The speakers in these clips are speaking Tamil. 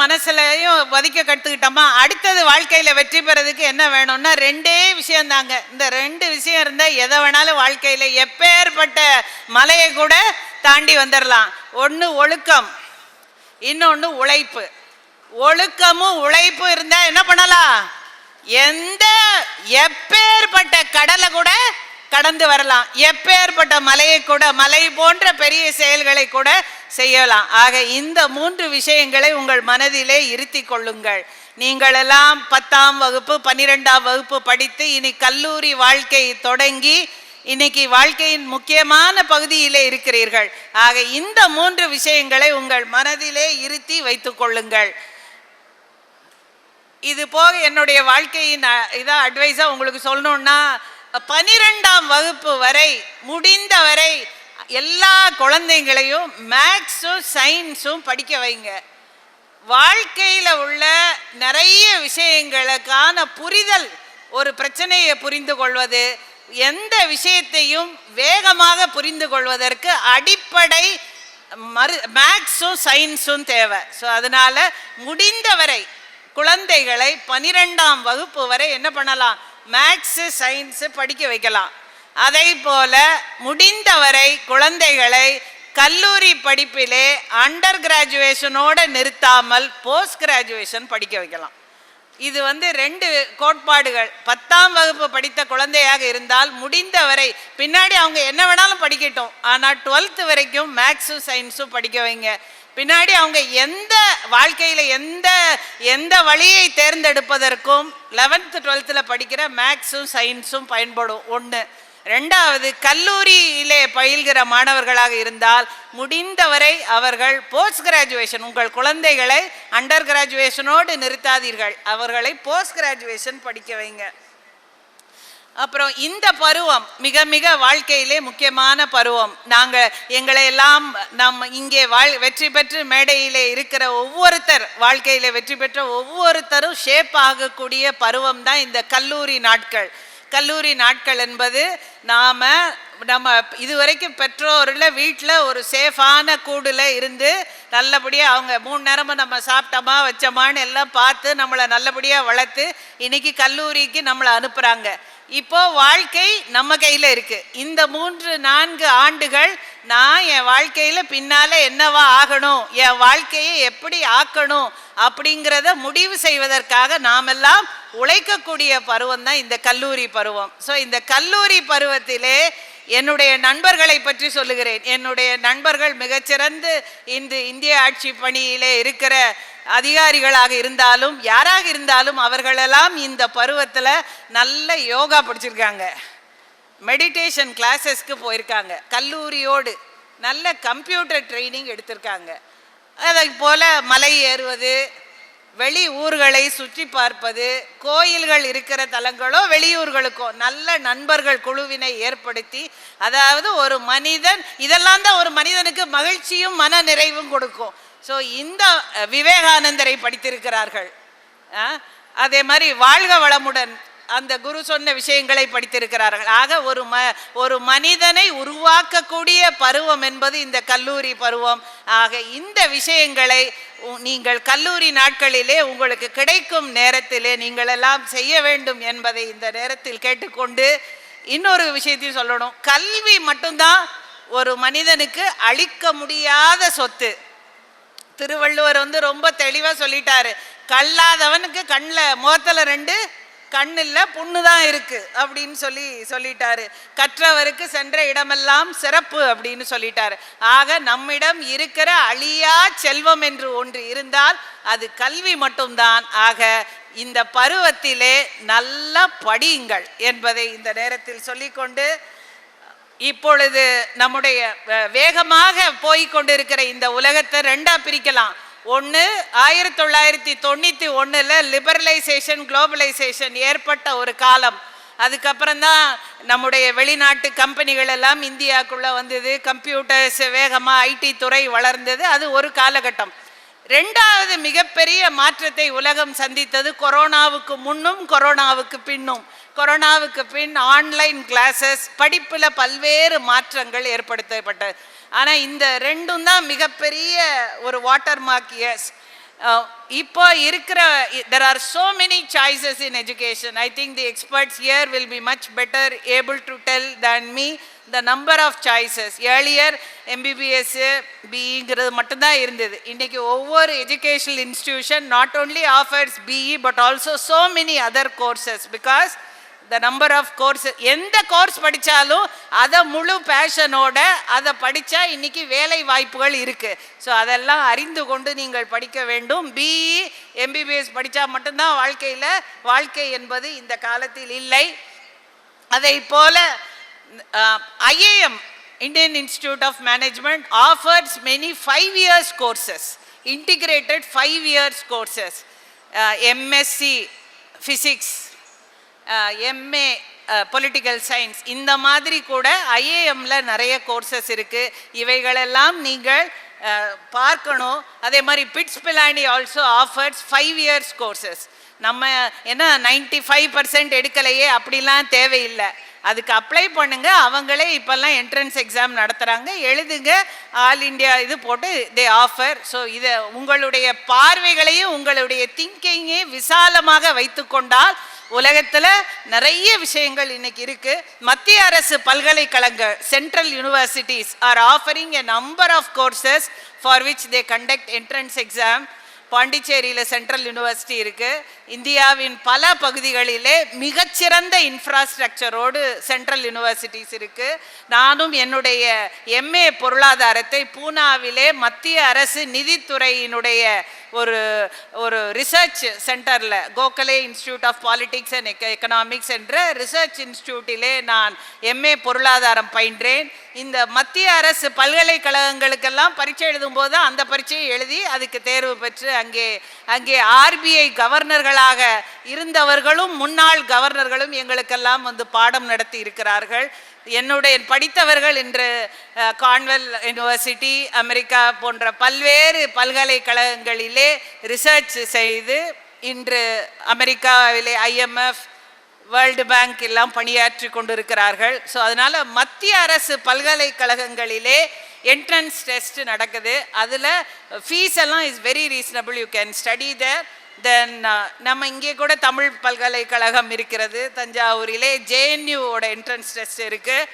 மனசுலையும் வதிக்க கற்றுக்கிட்டோமா அடுத்தது வாழ்க்கையில் வெற்றி பெறதுக்கு என்ன வேணும்னா ரெண்டே விஷயம் தாங்க இந்த ரெண்டு விஷயம் இருந்தால் எதை வேணாலும் வாழ்க்கையில் எப்பேற்பட்ட மலையை கூட தாண்டி வந்துடலாம் ஒன்று ஒழுக்கம் இன்னொன்று உழைப்பு. ஒழுக்கமும் உழைப்பும் இருந்தால் என்ன பண்ணலாம்? எந்த எப்பேற்பட்ட கடலை கூட கடந்து வரலாம். எப்பேற்பட்ட மலையை கூட மலை போன்ற பெரிய செயல்களை கூட செய்யலாம். ஆக இந்த மூன்று விஷயங்களை உங்கள் மனதிலே இருத்தி கொள்ளுங்கள். நீங்கள் எல்லாம் பத்தாம் வகுப்பு பன்னிரெண்டாம் வகுப்பு படித்து இனி கல்லூரி வாழ்க்கை தொடங்கி இன்னைக்கு வாழ்க்கையின் முக்கியமான பகுதியிலே இருக்கிறீர்கள். ஆக இந்த மூன்று விஷயங்களை உங்கள் மனதிலே இருத்தி வைத்துக் கொள்ளுங்கள். இது போக என்னுடைய வாழ்க்கையின் இதாக அட்வைஸாக அட்வைஸா உங்களுக்கு சொல்லணும்னா பனிரெண்டாம் வகுப்பு வரை முடிந்த வரை எல்லா குழந்தைங்களையும் மேக்ஸும் சயின்ஸும் படிக்க வைங்க. வாழ்க்கையில் உள்ள நிறைய விஷயங்களுக்கான புரிதல் ஒரு பிரச்சனையை புரிந்து கொள்வது எந்த விஷயத்தையும் வேகமாக புரிந்து கொள்வதற்கு அடிப்படை மறு மேக்ஸும் சயின்ஸும் தேவை. ஸோ அதனால் முடிந்தவரை குழந்தைகளை பனிரெண்டாம் வகுப்பு வரை என்ன பண்ணலாம்? மேக்ஸு சயின்ஸு படிக்க வைக்கலாம். அதை போல முடிந்தவரை குழந்தைகளை கல்லூரி படிப்பிலே அண்டர் கிராஜுவேஷனோடு நிறுத்தாமல் போஸ்ட் கிராஜுவேஷன் படிக்க வைக்கலாம். இது வந்து ரெண்டு கோட்பாடுகள். பத்தாம் வகுப்பு படித்த குழந்தையாக இருந்தால் முடிந்தவரை பின்னாடி அவங்க என்ன வேணாலும் படிக்கட்டும். ஆனால் டுவெல்த்து வரைக்கும் மேக்ஸும் சயின்ஸும் படிக்க வைங்க. பின்னாடி அவங்க எந்த வாழ்க்கையில் எந்த எந்த வழியை தேர்ந்தெடுப்பதற்கும் லெவன்த்து டுவெல்த்தில் படிக்கிற மேக்ஸும் சயின்ஸும் பயன்படும். ஒன்று ரெண்டாவது கல்லூரியிலே பயில்கிற மாணவர்களாக இருந்தால் முடிந்தவரை அவர்கள் போஸ்ட் கிராஜுவேஷன் உங்கள் குழந்தைகளை அண்டர் கிராஜுவேஷனோடு நிறுத்தாதீர்கள். அவர்களை போஸ்ட் கிராஜுவேஷன் படிக்க வைங்க. அப்புறம் இந்த பருவம் மிக மிக வாழ்க்கையிலே முக்கியமான பருவம். நாங்கள் எங்களை எல்லாம் நம் இங்கே வாழ் வெற்றி பெற்று மேடையிலே இருக்கிற ஒவ்வொருத்தர் வாழ்க்கையில் வெற்றி பெற்ற ஒவ்வொருத்தரும் ஷேப் ஆகக்கூடிய பருவம் தான் இந்த கல்லூரி நாட்கள். கல்லூரி நாட்கள் என்பது நாம் நம்ம இதுவரைக்கும் பெற்றோரில் வீட்டில் ஒரு சேஃபான கூடில் இருந்து நல்லபடியாக அவங்க மூணு நேரமும் நம்ம சாப்பிட்டோமா வச்சோமான்னு எல்லாம் பார்த்து நம்மளை நல்லபடியாக வளர்த்து இன்னைக்கு கல்லூரிக்கு நம்மளை அனுப்புகிறாங்க இப்போ வாழ்க்கை நம்ம கையில் இருக்குது இந்த மூன்று நான்கு ஆண்டுகள் நான் என் வாழ்க்கையில் பின்னால் என்னவா ஆகணும் என் வாழ்க்கையை எப்படி ஆக்கணும் அப்படிங்கிறத முடிவு செய்வதற்காக நாமெல்லாம் உழைக்கக்கூடிய பருவம் தான் இந்த கல்லூரி பருவம். ஸோ இந்த கல்லூரி பருவத்திலே என்னுடைய நண்பர்களை பற்றி சொல்லுகிறேன். என்னுடைய நண்பர்கள் மிகச்சிறந்து இந்த இந்திய ஆட்சி பணியிலே இருக்கிற அதிகாரிகளாக இருந்தாலும் யாராக இருந்தாலும் அவர்களெல்லாம் இந்த பருவத்தில் நல்ல யோகா படிச்சிருக்காங்க. மெடிடேஷன் கிளாஸஸ்க்கு போயிருக்காங்க. கல்லூரியோடு நல்ல கம்ப்யூட்டர் ட்ரைனிங் எடுத்திருக்காங்க. அதை போல் மலை ஏறுவது வெளி ஊர்களை சுற்றி பார்ப்பது கோயில்கள் இருக்கிற தலங்களோ வெளியூர்களுக்கோ நல்ல நண்பர்கள் குழுவினை ஏற்படுத்தி அதாவது ஒரு மனிதன் இதெல்லாம் தான் ஒரு மனிதனுக்கு மகிழ்ச்சியும் மன நிறைவும் கொடுக்கும். ஸோ இந்த விவேகானந்தரை படித்திருக்கிறார்கள். அதே மாதிரி வாழ்க வளமுடன் அந்த குரு சொன்ன விஷயங்களை படித்திருக்கிறார்கள். ஆக ஒரு ம ஒரு மனிதனை உருவாக்கக்கூடிய பருவம் என்பது இந்த கல்லூரி பருவம். ஆக இந்த விஷயங்களை நீங்கள் கல்லூரி நாட்களிலே உங்களுக்கு கிடைக்கும் நேரத்திலே நீங்கள் எல்லாம் செய்ய வேண்டும் என்பதை இந்த நேரத்தில் கேட்டுக்கொண்டு இன்னொரு விஷயத்தையும் சொல்லணும். கல்வி மட்டும்தான் ஒரு மனிதனுக்கு அழிக்க முடியாத சொத்து. திருவள்ளுவர் வந்து ரொம்ப தெளிவாக சொல்லிட்டாரு. கல்லாதவனுக்கு கண்ணில் முகத்தில் ரெண்டு கண்ணில் புண்ணு தான் இருக்கு அப்படின்னு சொல்லி சொல்லிட்டாரு. கற்றவருக்கு சென்ற இடமெல்லாம் சிறப்பு அப்படின்னு சொல்லிட்டாரு. ஆக நம்மிடம் இருக்கிற அழியா செல்வம் என்று ஒன்று இருந்தால் அது கல்வி மட்டும்தான். ஆக இந்த பருவத்திலே நல்லா படியுங்கள் என்பதை இந்த நேரத்தில் சொல்லிக்கொண்டு இப்பொழுது நம்முடைய வேகமாக போய் கொண்டிருக்கிற இந்த உலகத்தை ரெண்டா பிரிக்கலாம். ஒன்று ஆயிரத்தி தொள்ளாயிரத்தி தொண்ணூற்றி ஒன்றில் லிபரலைசேஷன் குளோபலைசேஷன் ஏற்பட்ட ஒரு காலம். அதுக்கப்புறம் தான் நம்முடைய வெளிநாட்டு கம்பெனிகள் எல்லாம் இந்தியாவுக்குள்ளே வந்தது. கம்ப்யூட்டர்ஸ் வேகமாக ஐடி துறை வளர்ந்தது. அது ஒரு காலகட்டம். ரெண்டாவது மிகப்பெரிய மாற்றத்தை உலகம் சந்தித்தது கொரோனாவுக்கு முன்னும் கொரோனாவுக்கு பின்னும். கொரோனாவுக்கு பின் ஆன்லைன் கிளாஸஸ் படிப்பில் பல்வேறு மாற்றங்கள் ஏற்படுத்தப்பட்டது ஆனால் இந்த ரெண்டும் தான் மிகப்பெரிய ஒரு வாட்டர் மார்க் இயர்ஸ் இப்போ இருக்கிற there are so many choices in education I think the experts here will be much better able to tell then me the number of choices earlier MBBS பிஇங்கிறது மட்டும்தான் இருந்தது இன்றைக்கி ஒவ்வொரு educational institution not only offers BE but also so many other courses because the number of course எந்த கோர்ஸ் படித்தாலும் அதை முழு பேஷனோட அதை படித்தா இன்னைக்கு வேலை வாய்ப்புகள் இருக்குது ஸோ அதெல்லாம் அறிந்து கொண்டு நீங்கள் படிக்க வேண்டும். பிஇ எம்பிபிஎஸ் படித்தா மட்டும்தான் வாழ்க்கையில் வாழ்க்கை என்பது இந்த காலத்தில் இல்லை. அதை போல IAM Indian institute of management offers many five years courses integrated five years courses MSc physics MA political science இந்த மாதிரி கூட ஐஏஎம்ல நிறைய கோர்சஸ் இருக்குது இவைகளெல்லாம் நீங்கள் பார்க்கணும். அதே மாதிரி BITS Pilani also offers five years courses நம்ம ஏன்னா நைன்டி ஃபைவ் பர்சன்ட் எடுக்கலையே அப்படிலாம் தேவையில்லை. அதுக்கு அப்ளை பண்ணுங்க. அவங்களே இப்போல்லாம் என்ட்ரன்ஸ் எக்ஸாம் நடத்துகிறாங்க எழுதுங்க. ஆல் இந்தியா இது போட்டு தே ஆஃபர் ஸோ இதை உங்களுடைய பார்வைகளையும் உங்களுடைய திங்கிங்கையும் விசாலமாக வைத்துக்கொண்டால் உலகத்தில் நிறைய விஷயங்கள் இன்னைக்கு இருக்கு. மத்திய அரசு பல்கலைக்கழக central universities are offering a number of courses for which they conduct entrance exam பாண்டிச்சேரியில் சென்ட்ரல் யூனிவர்சிட்டி இருக்குது இந்தியாவின் பல பகுதிகளிலே மிகச்சிறந்த இன்ஃப்ராஸ்ட்ரக்சரோடு சென்ட்ரல் யூனிவர்சிட்டிஸ் இருக்குது நானும் என்னுடைய எம்ஏ பொருளாதாரத்தை பூனாவிலே மத்திய அரசு நிதித்துறையினுடைய ஒரு ஒரு ரிசர்ச் சென்டரில் Gokhale institute of politics and economics என்ற ரிசர்ச் இன்ஸ்டியூட்டிலே நான் எம்ஏ பொருளாதாரம் பயின்றேன். இந்த மத்திய அரசு பல்கலைக்கழகங்களுக்கெல்லாம் பரீட்சை எழுதும்போது தான் அந்த பரீட்சையை எழுதி அதுக்கு தேர்வு பெற்று அங்கே அங்கே ஆர்பிஐ கவர்னர்களாக இருந்தவர்களும் முன்னாள் கவர்னர்களும் எங்களுக்கெல்லாம் வந்து பாடம் நடத்தி இருக்கிறார்கள். என்னுடைய படித்தவர்கள் இன்று கான்வெல் யூனிவர்சிட்டி அமெரிக்கா போன்ற பல்வேறு பல்கலைக்கழகங்களிலே ரிசர்ச் செய்து இன்று அமெரிக்காவிலே ஐஎம்எஃப் வேர்ல்டு பேங்க் எல்லாம் பணியாற்றி கொண்டிருக்கிறார்கள். ஸோ அதனால் மத்திய அரசு பல்கலைக்கழகங்களிலே என்ட்ரன்ஸ் டெஸ்ட் நடக்குது. அதில் ஃபீஸ் எல்லாம் is very reasonable you can study there then நம்ம இங்கே கூட தமிழ் பல்கலைக்கழகம் இருக்கிறது. தஞ்சாவூரிலே ஜேஎன்யூவோட என்ட்ரன்ஸ் டெஸ்ட் இருக்குது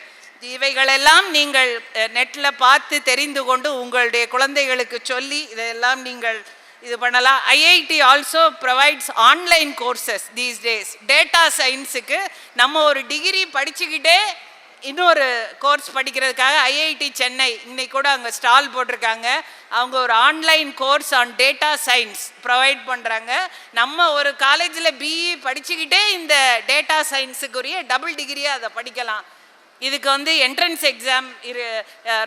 இவைகளெல்லாம் நீங்கள் நெட்டில் பார்த்து தெரிந்து கொண்டு உங்களுடைய குழந்தைகளுக்கு சொல்லி இதையெல்லாம் நீங்கள் இது பண்ணலாம். IIT also provides online courses these days data சயின்ஸுக்கு நம்ம ஒரு டிகிரி படிச்சுக்கிட்டே இன்னொரு கோர்ஸ் படிக்கிறதுக்காக ஐஐடி சென்னை இன்னைக்கு கூட அங்கே ஸ்டால் போட்டிருக்காங்க. அவங்க ஒரு online course on data science provide பண்ணுறாங்க நம்ம ஒரு காலேஜில் பிஇ படிச்சுக்கிட்டே இந்த டேட்டா சயின்ஸுக்குரிய டபுள் டிகிரியாக அதை படிக்கலாம். இதுக்கு வந்து என்ட்ரன்ஸ் எக்ஸாம் இரு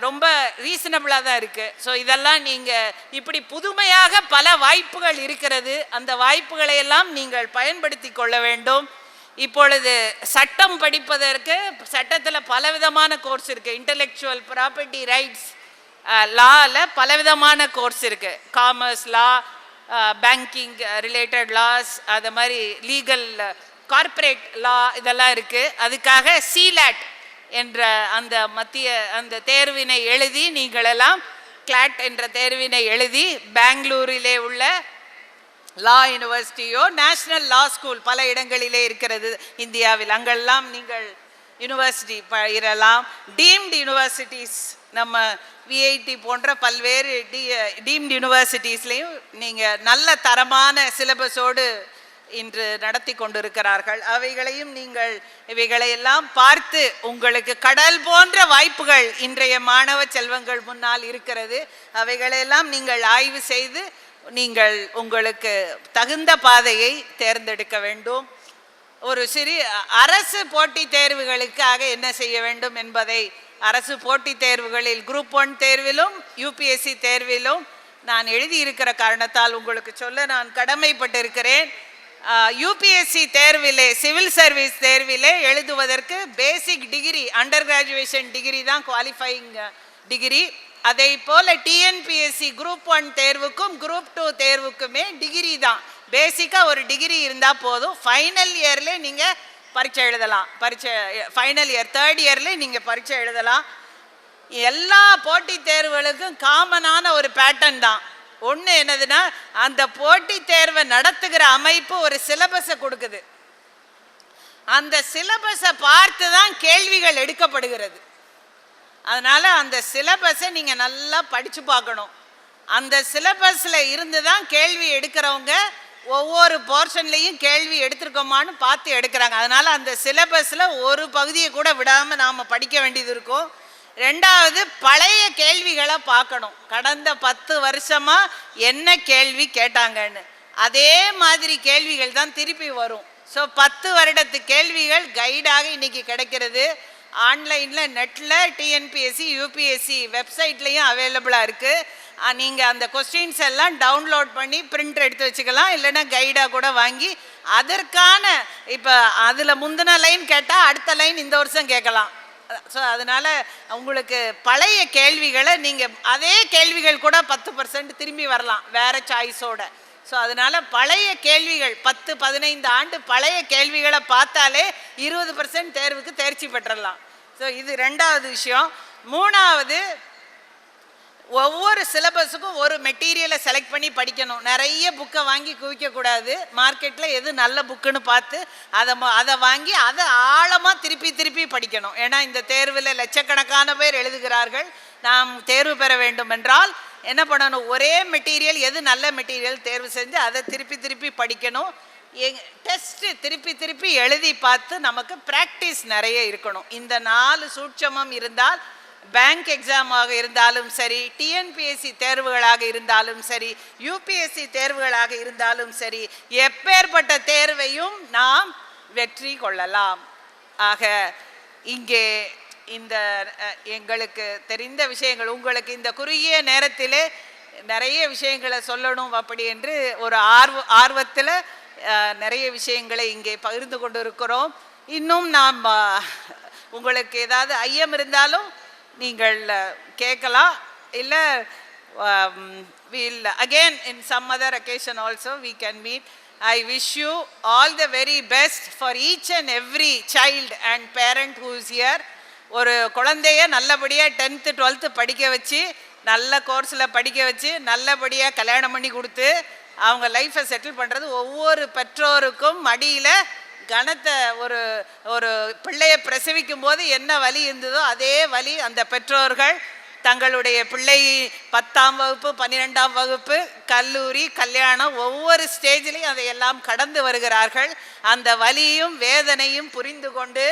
ரொம்ப ரீசனபிளாக தான் இருக்குது ஸோ இதெல்லாம் நீங்கள் இப்படி புதுமையாக பல வாய்ப்புகள் இருக்கிறது. அந்த வாய்ப்புகளை எல்லாம் நீங்கள் பயன்படுத்தி கொள்ள வேண்டும். இப்பொழுது சட்டம் படிப்பதற்கு சட்டத்தில் பலவிதமான கோர்ஸ் இருக்குது இன்டலெக்சுவல் ப்ராப்பர்ட்டி ரைட்ஸ் லாவில் பலவிதமான கோர்ஸ் இருக்குது commerce law banking related laws அது மாதிரி லீகல் கார்ப்பரேட் லா இதெல்லாம் இருக்குது அதுக்காக சீலாட் என்ற அந்த மத்திய அந்த தேர்வினை எழுதி நீங்களெல்லாம் கிளாட் என்ற தேர்வினை எழுதி பெங்களூரிலே உள்ள லா யூனிவர்சிட்டியோ நேஷ்னல் லா ஸ்கூல் பல இடங்களிலே இருக்கிறது இந்தியாவில். அங்கெல்லாம் நீங்கள் யூனிவர்சிட்டி பயிரலாம். டீம்டு யூனிவர்சிட்டிஸ் நம்ம விஐடி போன்ற பல்வேறு டி டீம்டு யூனிவர்சிட்டிஸ்லேயும் நீங்கள் நல்ல தரமான சிலபஸோடு இன்று நடத்தி கொண்டிருக்கிறார்கள். அவைகளையும் நீங்கள் இவைகளையெல்லாம் பார்த்து உங்களுக்கு கடல் போன்ற வாய்ப்புகள் இன்றைய மாணவ செல்வங்கள் முன்னால் இருக்கிறது. அவைகளையெல்லாம் நீங்கள் ஆய்வு செய்து நீங்கள் உங்களுக்கு தகுந்த பாதையை தேர்ந்தெடுக்க வேண்டும். ஒரு சிறி அரசு போட்டித் தேர்வுகளுக்காக என்ன செய்ய வேண்டும் என்பதை அரசு போட்டித் தேர்வுகளில் குரூப் ஒன் தேர்விலும் யூபிஎஸ்சி தேர்விலும் நான் எழுதியிருக்கிற காரணத்தால் உங்களுக்கு சொல்ல நான் கடமைப்பட்டிருக்கிறேன். யூபிஎஸ்சி தேர்விலே சிவில் சர்வீஸ் தேர்விலே எழுதுவதற்கு basic degree under graduation degree தான் குவாலிஃபைங் டிகிரி அதே போல் டிஎன்பிஎஸ்சி குரூப் ஒன் தேர்வுக்கும் குரூப் டூ தேர்வுக்குமே டிகிரி தான். பேசிக்காக ஒரு டிகிரி இருந்தால் போதும். ஃபைனல் இயர்லேயே நீங்கள் பரீட்சை எழுதலாம். பரீட்சை ஃபைனல் இயர் தேர்ட் இயர்லேயே நீங்கள் பரீட்சை எழுதலாம். எல்லா போட்டித் தேர்வுகளுக்கும் காமனான ஒரு பேட்டர்ன் தான். ஒன்று என்னதுன்னா அந்த போட்டி தேர்வை நடத்துகிற அமைப்பு ஒரு சிலபஸை கொடுக்குது. அந்த சிலபஸை பார்த்து தான் கேள்விகள் எடுக்கப்படுகிறது. அதனால் அந்த சிலபஸை நீங்கள் நல்லா படித்து பார்க்கணும். அந்த சிலபஸில் இருந்து தான் கேள்வி எடுக்கிறவங்க ஒவ்வொரு போர்ஷன்லேயும் கேள்வி எடுத்திருக்கோமான்னு பார்த்து எடுக்கிறாங்க. அதனால் அந்த சிலபஸில் ஒரு பகுதியை கூட விடாமல் நாம் படிக்க வேண்டியது இருக்கும். ரெண்டாவது பழைய கேள்விகளை பார்க்கணும். கடந்த பத்து வருஷமாக என்ன கேள்வி கேட்டாங்கன்னு. அதே மாதிரி கேள்விகள் தான் திருப்பி வரும். ஸோ பத்து வருடத்து கேள்விகள் கைடாக இன்னைக்கு கிடைக்கிறது. ஆன்லைனில் நெட்டில் டிஎன்பிஎஸ்சி யூபிஎஸ்சி வெப்சைட்லேயும் அவைலபிளாக இருக்குது நீங்கள் அந்த கொஸ்டின்ஸ் எல்லாம் டவுன்லோட் பண்ணி பிரிண்ட் எடுத்து வச்சுக்கலாம். இல்லைன்னா கைடாக கூட வாங்கி அதற்கான இப்போ அதில் முந்தின லைன் கேட்டால் அடுத்த லைன் இந்த வருஷம் கேட்கலாம். ஸோ அதனால் உங்களுக்கு பழைய கேள்விகளை நீங்கள் அதே கேள்விகள் கூட பத்து பர்சன்ட் திரும்பி வரலாம் வேறு சாய்ஸோட ஸோ அதனால் பழைய கேள்விகள் பத்து பதினைந்து ஆண்டு பழைய கேள்விகளை பார்த்தாலே இருபது பர்சன்ட் தேர்வுக்கு தேர்ச்சி பெற்றலாம் ஸோ இது ரெண்டாவது விஷயம். மூணாவது ஒவ்வொரு சிலபஸுக்கும் ஒரு மெட்டீரியலை செலக்ட் பண்ணி படிக்கணும். நிறைய புக்கை வாங்கி குவிக்கக்கூடாது. மார்க்கெட்டில் எது நல்ல புக்குன்னு பார்த்து அதை ம- அதை வாங்கி அதை ஆழமாக திருப்பி திருப்பி படிக்கணும். ஏன்னா இந்த தேர்வில் லட்சக்கணக்கான பேர் எழுதுகிறார்கள். நாம் தேர்வு பெற வேண்டும் என்றால் என்ன பண்ணணும்? ஒரே மெட்டீரியல் எது நல்ல மெட்டீரியல் தேர்வு செஞ்சு அதை திருப்பி திருப்பி படிக்கணும். எங் டெஸ்ட்டு திருப்பி திருப்பி எழுதி பார்த்து நமக்கு ப்ராக்டிஸ் நிறைய இருக்கணும். இந்த நாலு சூட்சமம் இருந்தால் பேங்க் எக்ஸாமாக இருந்தாலும் சரி டிஎன்பிஎஸ்சி தேர்வுகளாக இருந்தாலும் சரி யூபிஎஸ்சி தேர்வுகளாக இருந்தாலும் சரி எப்பேற்பட்ட தேர்வையும் நாம் வெற்றி கொள்ளலாம். ஆக இங்கே இந்த எங்களுக்கு தெரிந்த விஷயங்கள் உங்களுக்கு இந்த குறுகிய நேரத்திலே நிறைய விஷயங்களை சொல்லணும் அப்படி என்று ஒரு ஆர்வ ஆர்வத்தில் நிறைய விஷயங்களை இங்கே பகிர்ந்து கொண்டு இருக்கிறோம் இன்னும் நாம் உங்களுக்கு ஏதாவது ஐயம் இருந்தாலும் நீங்கள் கேட்கலாம். இல்லை will again in some other occasion also we can meet I wish you all the very best for each and every child and parent who is here. ஒரு குழந்தைய நல்லபடியாக டென்த்து டுவெல்த்து படிக்க வச்சு நல்ல கோர்ஸில் படிக்க வச்சு நல்லபடியாக கல்யாணம் பண்ணி கொடுத்து அவங்க லைஃப்பை செட்டில் பண்ணுறது ஒவ்வொரு பெற்றோருக்கும் மடியில் கணத்தை ஒரு ஒரு பிள்ளையை பிரசவிக்கும் போது என்ன வலி இருந்ததோ அதே வலி அந்த பெற்றோர்கள் தங்களுடைய பிள்ளை பத்தாம் வகுப்பு பன்னிரெண்டாம் வகுப்பு கல்லூரி கல்யாணம் ஒவ்வொரு ஸ்டேஜிலையும் அதையெல்லாம் கடந்து வருகிறார்கள். அந்த வலியும் வேதனையும் புரிந்து கொண்டு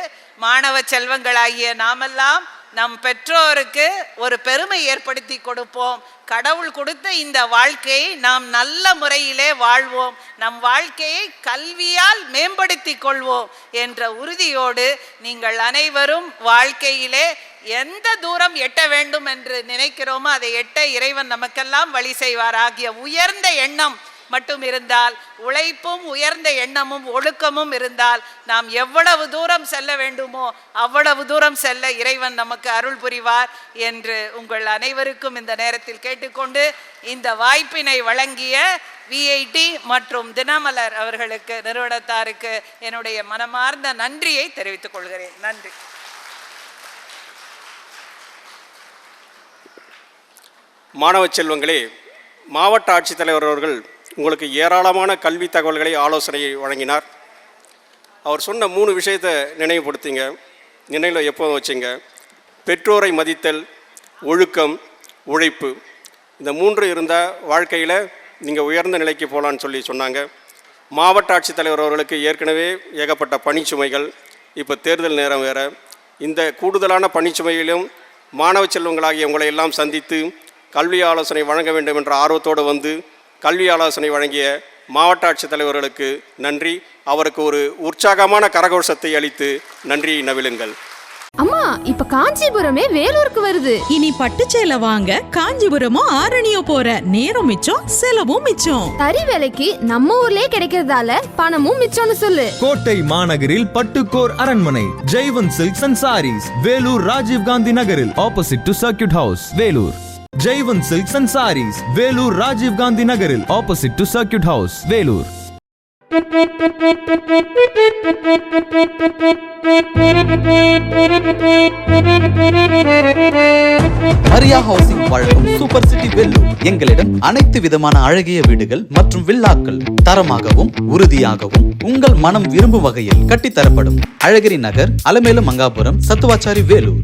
மாணவ செல்வங்களாகிய நாமெல்லாம் நம் பெற்றோருக்கு ஒரு பெருமை ஏற்படுத்தி கொடுப்போம். கடவுள் கொடுத்த இந்த வாழ்க்கையை நாம் நல்ல முறையிலே வாழ்வோம். நம் வாழ்க்கையை கல்வியால் மேம்படுத்தி கொள்வோம் என்ற உறுதியோடு நீங்கள் அனைவரும் வாழ்க்கையிலே எந்த தூரம் எட்ட வேண்டும் என்று நினைக்கிறோமோ அதை எட்ட இறைவன் நமக்கெல்லாம் வழி செய்வார் ஆகிய உயர்ந்த எண்ணம் மட்டும் இருந்தால் உழைப்பும் உயர்ந்த எண்ணமும் ஒழுக்கமும் இருந்தால் நாம் எவ்வளவு தூரம் செல்ல வேண்டுமோ அவ்வளவு தூரம் செல்ல இறைவன் நமக்கு அருள் புரிவார் என்று உங்கள் அனைவருக்கும் இந்த நேரத்தில் கேட்டுக்கொண்டு இந்த வாய்ப்பினை வழங்கிய விஐடி மற்றும் தினமலர் அவர்களுக்கு நிறுவனத்தாருக்கு என்னுடைய மனமார்ந்த நன்றியை தெரிவித்துக் கொள்கிறேன். நன்றி. மாணவ செல்வங்களே மாவட்ட ஆட்சித்தலைவர் அவர்கள் உங்களுக்கு ஏராளமான கல்வி தகவல்களை ஆலோசனையை வழங்கினார். அவர் சொன்ன மூணு விஷயத்தை நினைவுபடுத்திங்க. நினைவில் எப்போதும் வச்சுங்க. பெற்றோரை மதித்தல் ஒழுக்கம் உழைப்பு. இந்த மூன்று இருந்தால் வாழ்க்கையில் நீங்கள் உயர்ந்த நிலைக்கு போகலான்னு சொல்லி சொன்னாங்க. மாவட்ட ஆட்சித்தலைவர் அவர்களுக்கு ஏற்கனவே ஏகப்பட்ட பணிச்சுமைகள். இப்போ தேர்தல் நேரம் வேறு. இந்த கூடுதலான பணிச்சுமையிலும் மாணவ செல்வங்களாகிய உங்களை எல்லாம் சந்தித்து கல்வி ஆலோசனை வழங்க வேண்டும் என்ற ஆர்வத்தோடு வந்து கல்வி ஆலோசனை வழங்கிய மாவட்ட ஆட்சித்தலைவர்களுக்கு நன்றி. அவருக்கு ஒரு உற்சாகமான கரகோஷத்தை அளித்து நன்றி நவிலுங்கள். அம்மா இப்ப காஞ்சிபுரமே வேலூருக்கு வருது. இனி பட்டுச்சேலை வாங்க காஞ்சிபுரமோ ஆரணியோ போற நேரம் மிச்சம் செலவும் மிச்சம். தறி வேலைக்கு நம்ம ஊர்லயே கிடைக்கிறதால பணமும் மிச்சம்னு சொல்லு. கோட்டை மாநகரில் பட்டுக்கோர் அரண்மனை ஜெய்வன் சில்க்ஸ் அண்ட் சாரீஸ் வேலூர் ராஜீவ் காந்தி நகரில் opposite to circuit house Vellore. Jaivan silks and saris Vellore Rajiv Gandhi நகரில் opposite to circuit house Vellore Maria housing வழங்கும் சூப்பர் சிட்டி வெல்லூர் எங்களிடம் அனைத்து விதமான அழகிய வீடுகள் மற்றும் வில்லாக்கள் தரமாகவும் உறுதியாகவும் உங்கள் மனம் விரும்பும் வகையில் கட்டித்தரப்படும். அழகிரி நகர் அலமேலு மங்காபுரம் சத்துவாச்சாரி வேலூர்